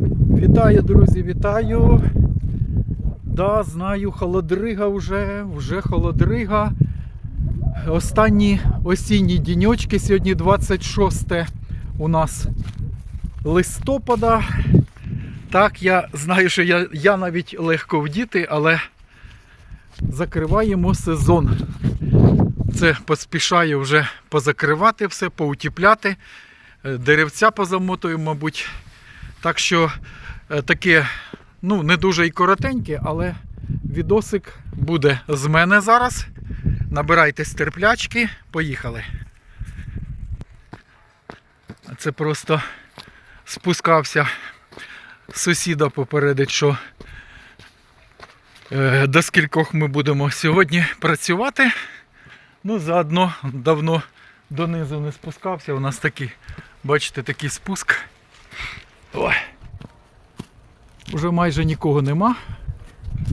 Вітаю, друзі, вітаю. Да, знаю, холодрига вже, вже холодрига. Останні осінні діньочки, сьогодні 26 у нас листопада. Так, я знаю, що я, я навіть легко вдіти, але закриваємо сезон. Це поспішаю вже позакривати все, поутіпляти. Деревця позамотую, мабуть. Так що е, таке, ну, не дуже і коротеньке, але відосик буде з мене зараз. Набирайтесь терплячки, поїхали. Це просто спускався сусіда попередить, що е, до скількох ми будемо сьогодні працювати. Ну, заодно давно донизу не спускався. У нас такий, бачите, такий спуск. Ой. Уже майже нікого нема.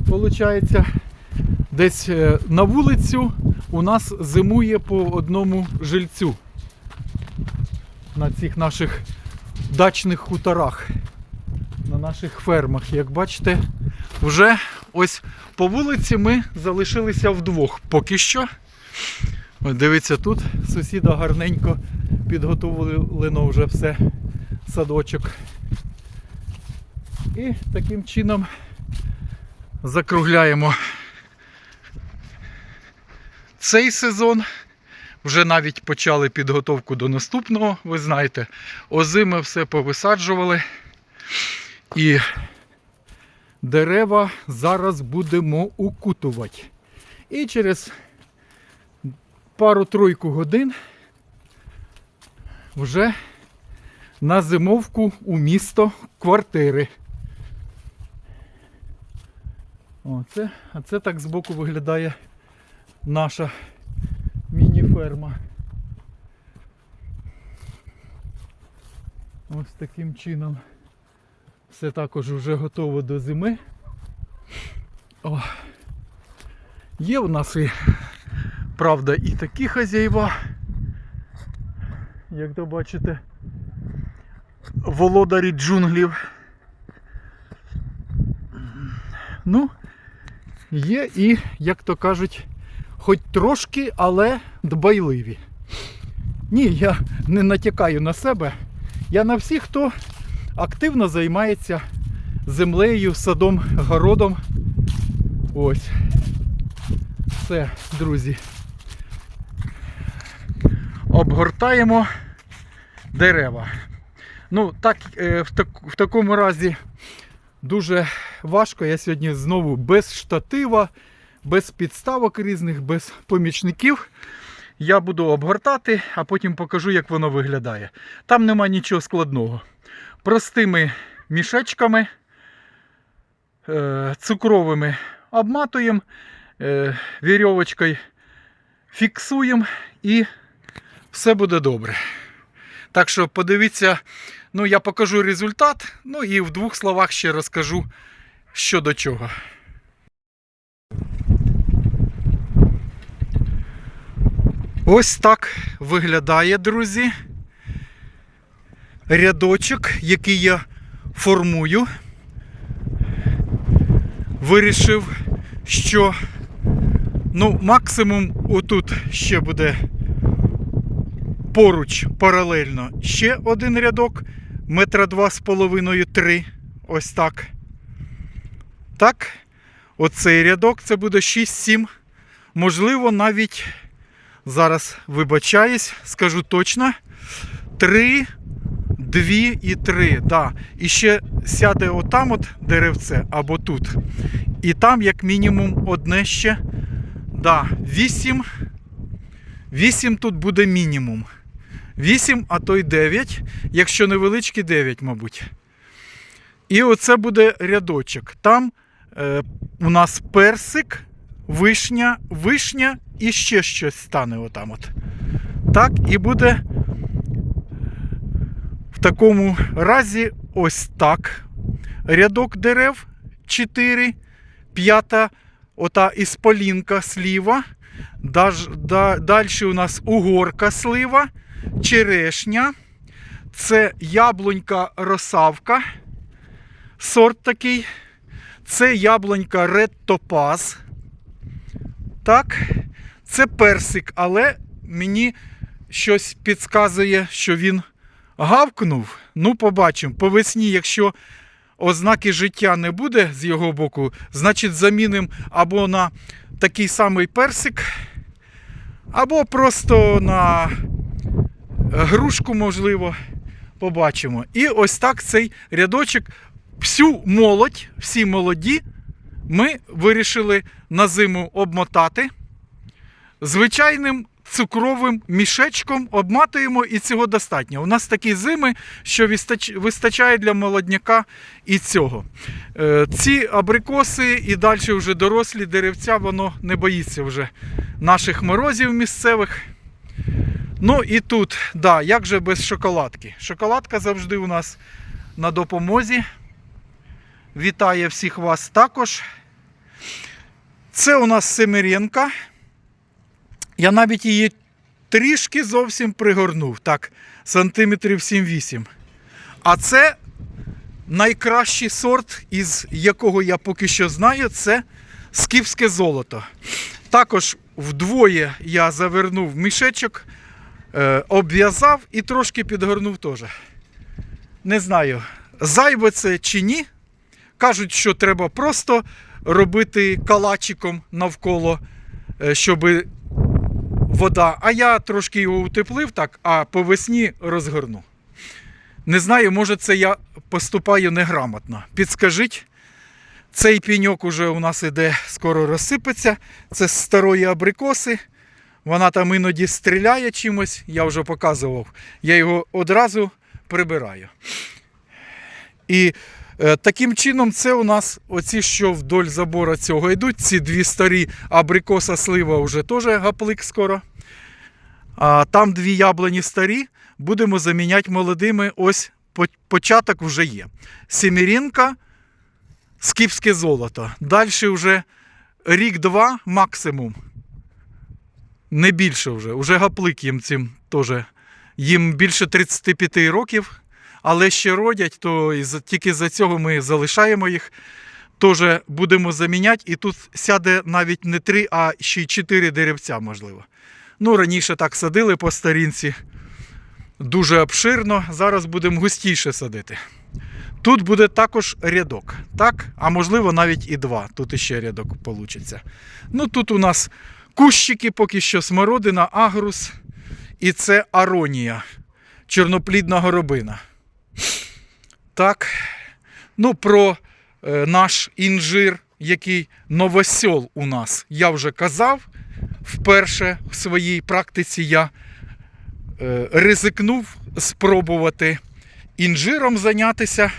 Получається, десь е, на вулицю у нас зимує по одному жильцю. На цих наших дачних хуторах, на наших фермах. Як бачите, вже ось по вулиці ми залишилися вдвох поки що. Ось дивіться, тут сусіда гарненько підготовлено вже все садочок. І таким чином закругляємо цей сезон. Вже навіть почали підготовку до наступного, ви знаєте, озими все повисаджували. І дерева зараз будемо укутувати. І через пару-тройку годин вже на зимовку у місто квартири. О, а це так збоку виглядає наша міні-ферма. Ось таким чином. Все також вже готово до зими. О. Є в нас і, правда, і такі хазяїва, як то бачите, володарі джунглів. Ну, є і, як то кажуть, хоч трошки, але дбайливі. Ні, я не натякаю на себе. Я на всіх, хто активно займається землею, садом, городом. Ось. Все, друзі. Обгортаємо дерева. Ну, так, е, в, так, в такому разі дуже важко. Я сьогодні знову без штатива, без підставок різних, без помічників. Я буду обгортати, а потім покажу, як воно виглядає. Там нема нічого складного. Простими мішечками е, цукровими обматуємо, е, вірьовочкою фіксуємо і все буде добре. Так що подивіться, ну я покажу результат, ну і в двох словах ще розкажу, що до чого. Ось так виглядає, друзі. Рядочок, який я формую. Вирішив, що ну, максимум отут ще буде поруч паралельно ще один рядок, метра два з половиною три. Ось так. Так. Оцей рядок це буде 6-7. Можливо, навіть зараз вибачаюсь, скажу точно. 3, 2 і 3. Да. І ще сяде отам от деревце або тут. І там, як мінімум, одне ще. Да, 8. 8 тут буде мінімум. 8, а то й 9, якщо невеличкий 9, мабуть. І оце буде рядочок. Там у нас персик, вишня, вишня і ще щось стане отам. от. Так, і буде в такому разі ось так. Рядок дерев 4, п'ята, ота ісполінка сліва. Далі у нас угорка слива, черешня, це яблунька росавка. сорт такий. Це яблунька Red Topaz. Так, це персик, але мені щось підказує, що він гавкнув. Ну, побачимо. По весні, якщо ознаки життя не буде з його боку, значить замінимо або на такий самий персик, або просто на грушку, можливо, побачимо. І ось так цей рядочок, всю молодь, всі молоді, ми вирішили на зиму обмотати. Звичайним цукровим мішечком обматуємо і цього достатньо. У нас такі зими, що вистачає для молодняка і цього. Е, Ці абрикоси і далі вже дорослі деревця, воно не боїться вже наших морозів місцевих. Ну і тут, да, як же без шоколадки? Шоколадка завжди у нас на допомозі. Вітає всіх вас також. Це у нас Семиренка. Я навіть її трішки зовсім пригорнув. Так, сантиметрів 7-8. А це найкращий сорт, із якого я поки що знаю, це скіфське золото. Також вдвоє я завернув мішечок, е, обв'язав і трошки підгорнув теж. Не знаю, зайве це чи ні. Кажуть, що треба просто робити калачиком навколо, е, щоб вода. А я трошки його утеплив так, а по весні розгорну. Не знаю, може це я поступаю неграмотно. Підскажіть, цей піньок уже у нас іде, скоро розсипеться. Це з старої абрикоси. Вона там іноді стріляє чимось, я вже показував. Я його одразу прибираю. І таким чином, це у нас оці, що вдоль забора цього йдуть. Ці дві старі абрикоса слива вже теж гаплик скоро. А там дві яблуні старі. Будемо заміняти молодими. Ось початок вже є. Сімірінка, скіфське золото. Далі вже рік-два максимум. Не більше вже. Уже гаплик їм цим теж. Їм більше 35 років, але ще родять, то тільки за цього ми залишаємо їх. Теж будемо заміняти. І тут сяде навіть не три, а ще й чотири деревця, можливо. Ну, раніше так садили по старінці. Дуже обширно. Зараз будемо густіше садити. Тут буде також рядок, так? А можливо навіть і два. Тут іще рядок вийде. Ну тут у нас кущики, поки що смородина, агрус. І це аронія, чорноплідна горобина. Так. Ну, про е, наш інжир, який новосьол у нас, я вже казав. Вперше в своїй практиці я е, ризикнув спробувати інжиром зайнятися.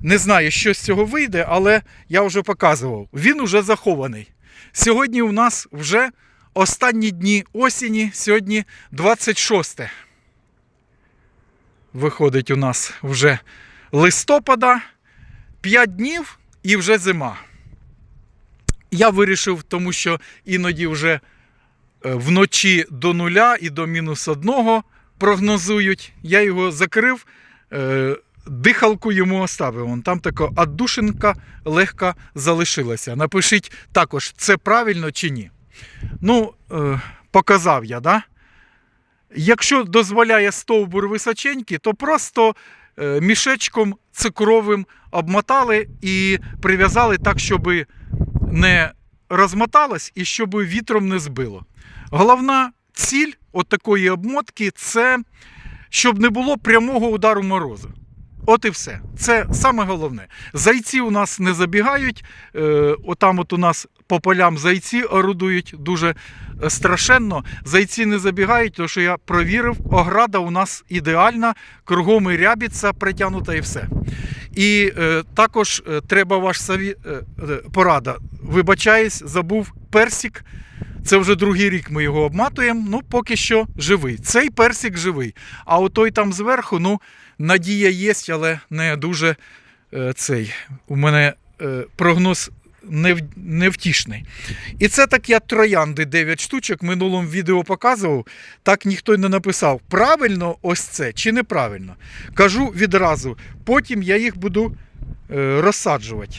Не знаю, що з цього вийде, але я вже показував. Він уже захований. Сьогодні у нас вже останні дні осені, сьогодні 26. Виходить у нас вже листопада, 5 днів і вже зима. Я вирішив, тому що іноді вже е, вночі до нуля і до мінус одного прогнозують. Я його закрив, е, дихалку йому оставив. Вон Там така отдушинка легка залишилася. Напишіть також, це правильно чи ні. Ну, е, показав я, да? Якщо дозволяє стовбур височенький, то просто е, мішечком цукровим обмотали і прив'язали так, щоб не розмоталось і щоб вітром не збило. Головна ціль от такої обмотки це щоб не було прямого удару морозу. От і все. Це саме головне. Зайці у нас не забігають. Е, отам от у нас по полям зайці орудують дуже е, страшенно. Зайці не забігають, тому що я провірив, ограда у нас ідеальна, кругом і рябіця притягнута і все. І е, також е, треба ваш сові... порада. Вибачаюсь, забув персик. Це вже другий рік ми його обматуємо. Ну, поки що живий. Цей персик живий. А отой там зверху, ну, надія є, але не дуже е, цей. У мене е, прогноз невтішний. І це так я троянди 9 штучок минулому відео показував. Так ніхто й не написав, правильно ось це чи неправильно. Кажу відразу. Потім я їх буду е, розсаджувати.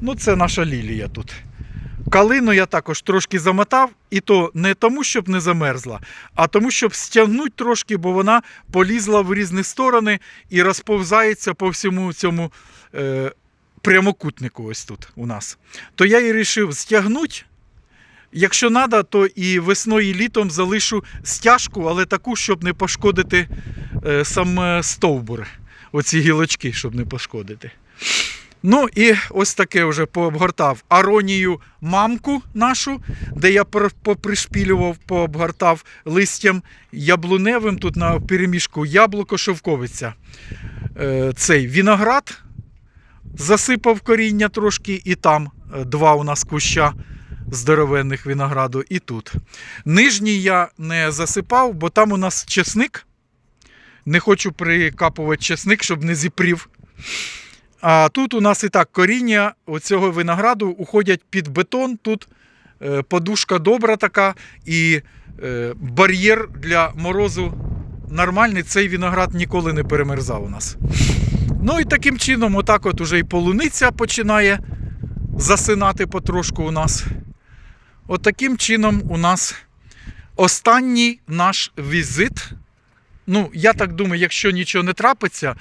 Ну, це наша лілія тут. Калину я також трошки замотав, і то не тому, щоб не замерзла, а тому, щоб стягнути трошки, бо вона полізла в різні сторони і розповзається по всьому цьому е, прямокутнику ось тут у нас. То я і вирішив стягнути. Якщо треба, то і весною, і літом залишу стяжку, але таку, щоб не пошкодити е, сам е, стовбур. Оці гілочки, щоб не пошкодити. Ну і ось таке вже пообгортав аронію мамку нашу, де я пр- попришпілював, пообгортав листям яблуневим, тут на переміжку яблуко шовковиця. Е, цей виноград засипав коріння трошки, і там е, два у нас куща здоровенних винограду, і тут. Нижній я не засипав, бо там у нас чесник. Не хочу прикапувати чесник, щоб не зіпрів. А тут у нас і так коріння оцього винограду уходять під бетон. Тут е, подушка добра така, і е, бар'єр для морозу нормальний. Цей виноград ніколи не перемерзав у нас. Ну і таким чином, отак от уже і полуниця починає засинати потрошку у нас. От таким чином у нас останній наш візит. Ну, я так думаю, якщо нічого не трапиться,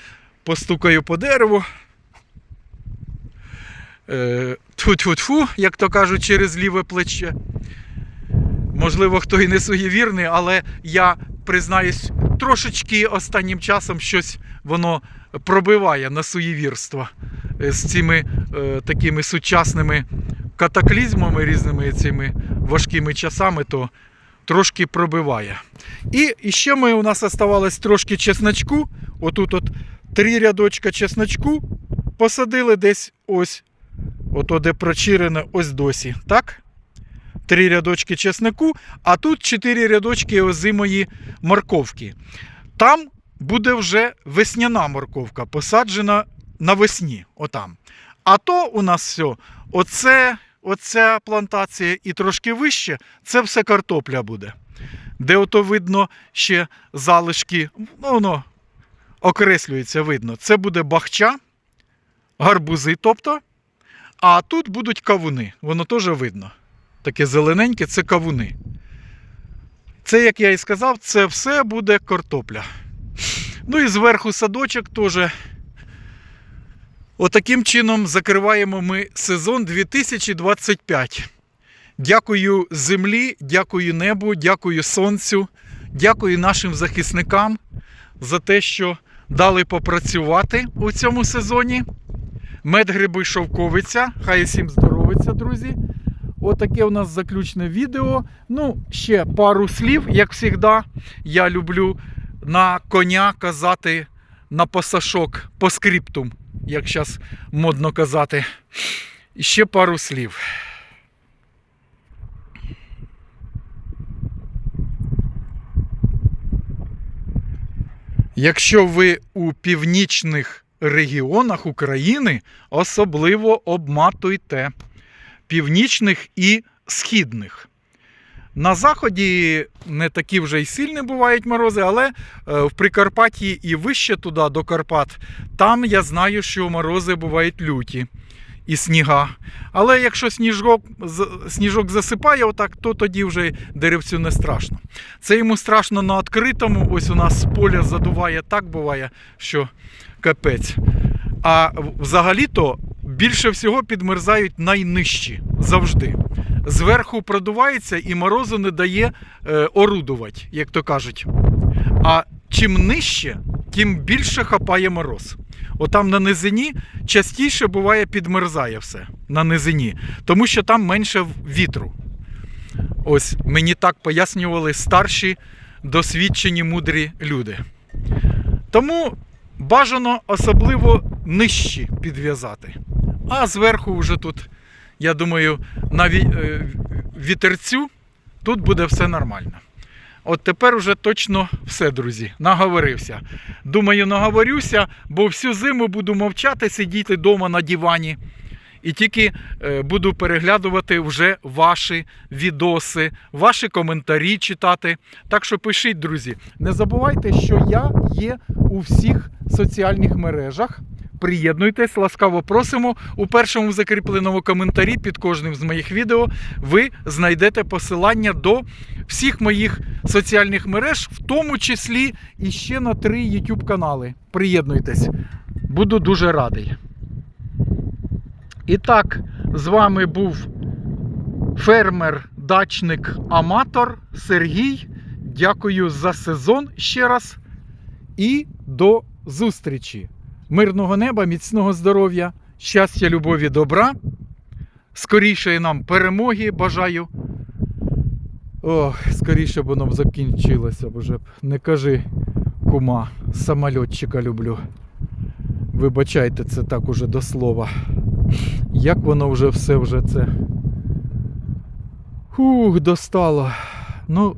постукаю по дереву. Е, Тьфу-тьфу-тьфу, як то кажуть, через ліве плече. Можливо, хто і не суєвірний, але я признаюсь, трошечки останнім часом щось воно пробиває на суєвірство е, з цими е, такими сучасними катаклізмами, різними цими важкими часами, то трошки пробиває. І, і ще ми у нас оставалось трошки чесночку. Отут от три рядочка чесночку посадили десь ось, ото де прочирене ось досі. Так? Три рядочки чеснику, а тут чотири рядочки озимої морковки. Там буде вже весняна морковка, посаджена навесні. Отам. А то у нас все, оце, оця плантація і трошки вище, це все картопля буде. Де ото видно ще залишки, ну, воно окреслюється, видно. Це буде бахча, гарбузи, тобто. А тут будуть кавуни, воно теж видно. Таке зелененьке це кавуни. Це, як я і сказав, це все буде картопля. Ну і зверху садочок теж. Отаким чином закриваємо ми сезон 2025. Дякую землі, дякую небу, дякую сонцю, дякую нашим захисникам за те, що дали попрацювати у цьому сезоні. Медгриби шовковиця. Хай всім здоровиться, друзі. Отаке у нас заключне відео. Ну, ще пару слів, як завжди. Я люблю на коня казати на пасашок по скриптум, як зараз модно казати. Ще пару слів. Якщо ви у північних регіонах України, особливо обматуйте північних і східних. На заході не такі вже й сильні бувають морози, але е, в Прикарпатті і вище туди до Карпат, там я знаю, що морози бувають люті і сніга. Але якщо сніжок, сніжок засипає, отак, то тоді вже деревцю не страшно. Це йому страшно на відкритому. Ось у нас з поля задуває так буває, що капець. А взагалі-то більше всього підмерзають найнижчі завжди. Зверху продувається і морозу не дає е, орудувати, як то кажуть. А чим нижче, тим більше хапає мороз. Отам на низині частіше буває підмерзає все на низині, тому що там менше вітру. Ось мені так пояснювали старші, досвідчені, мудрі люди. Тому бажано особливо нижчі підв'язати. А зверху вже тут, я думаю, на е, вітерцю тут буде все нормально. От тепер уже точно все, друзі. Наговорився. Думаю, наговорюся, бо всю зиму буду мовчати, сидіти вдома на дивані. І тільки е, буду переглядувати вже ваші відоси, ваші коментарі читати. Так що пишіть, друзі. Не забувайте, що я є у всіх соціальних мережах. приєднуйтесь, ласкаво просимо. У першому закріпленому коментарі під кожним з моїх відео ви знайдете посилання до всіх моїх соціальних мереж, в тому числі і ще на три YouTube канали. Приєднуйтесь, буду дуже радий. І так, з вами був фермер, дачник, аматор Сергій. Дякую за сезон ще раз. І до зустрічі. Мирного неба, міцного здоров'я, щастя, любові, добра. Скорішої нам перемоги бажаю. Ох, скоріше б б закінчилося б уже. б. Не кажи, кума, самольотчика люблю. Вибачайте, це так уже до слова. Як воно вже все вже це. Хух, достало. Ну,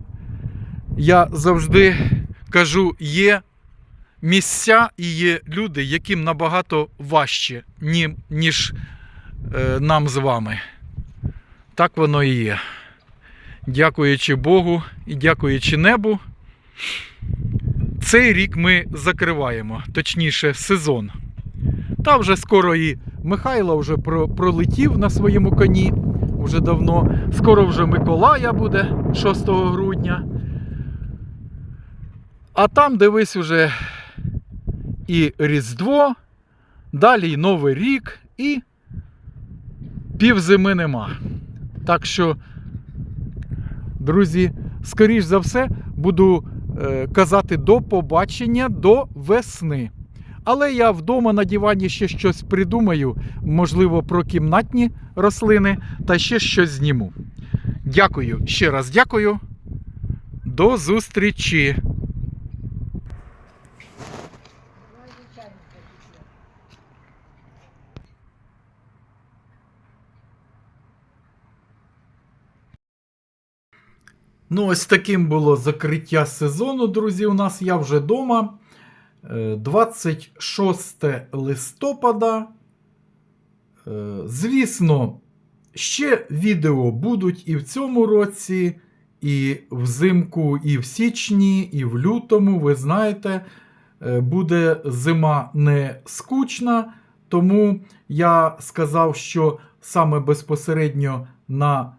я завжди кажу, є місця і є люди, яким набагато важче, ніж е, нам з вами. Так воно і є. Дякуючи Богу і дякуючи небу. Цей рік ми закриваємо, точніше, сезон. Та вже скоро і Михайло вже про- пролетів на своєму коні вже давно. Скоро вже Миколая буде 6 грудня. А там дивись уже і Різдво, далі і Новий рік, і півзими нема. Так що, друзі, скоріш за все, буду е, казати до побачення до весни. Але я вдома на дивані ще щось придумаю, можливо, про кімнатні рослини та ще щось зніму. Дякую, ще раз дякую. До зустрічі! Ну, ось таким було закриття сезону, друзі. У нас я вже вдома. 26 листопада. Е, Звісно, ще відео будуть і в цьому році, і взимку, і в січні, і в лютому. Ви знаєте, е, буде зима не скучна. Тому я сказав, що саме безпосередньо на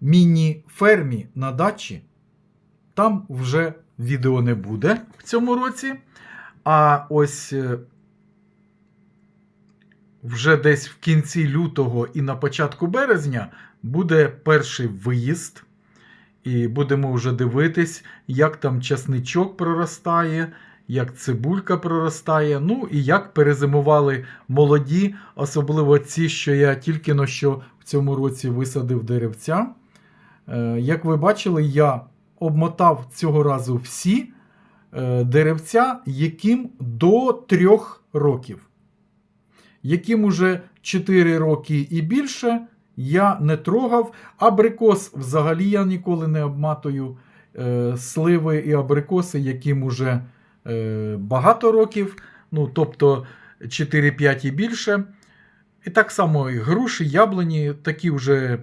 міні-фермі на дачі там вже відео не буде в цьому році. А ось е, вже десь в кінці лютого і на початку березня буде перший виїзд. І будемо вже дивитись, як там часничок проростає, як цибулька проростає. Ну і як перезимували молоді, особливо ці, що я тільки но що в цьому році висадив деревця. Е, Як ви бачили, я обмотав цього разу всі деревця, яким до 3 років. Яким уже 4 роки і більше я не трогав. Абрикос взагалі я ніколи не обматую. Е, Сливи і абрикоси, яким уже е, багато років, ну тобто 4-5 і більше. І так само і груші, яблуні, такі вже,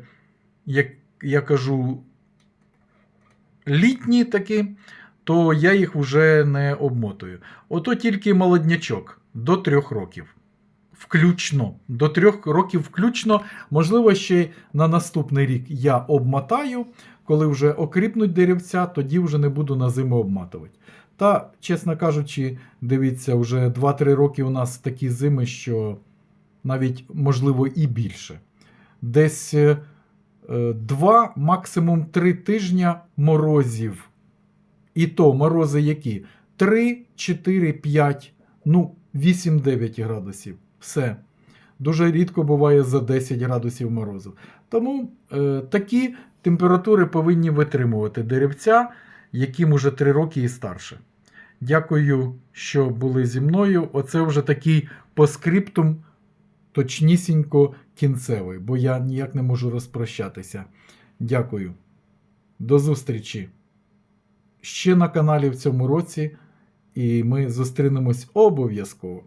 як я кажу, літні такі, то я їх вже не обмотую. Ото тільки молоднячок до 3 років. Включно. До 3 років включно. Можливо, ще на наступний рік я обмотаю. Коли вже окріпнуть деревця, тоді вже не буду на зиму обматувати. Та, чесно кажучи, дивіться, вже 2-3 роки у нас такі зими, що навіть можливо і більше. Десь 2, максимум 3 тижня морозів. І то морози які? 3, 4, 5, ну, 8-9 градусів. Все. Дуже рідко буває за 10 градусів морозу. Тому е, такі температури повинні витримувати деревця, яким уже 3 роки і старше. Дякую, що були зі мною. Оце вже такий поскриптум, точнісінько кінцевий, бо я ніяк не можу розпрощатися. Дякую. До зустрічі ще на каналі в цьому році, і ми зустрінемось обов'язково.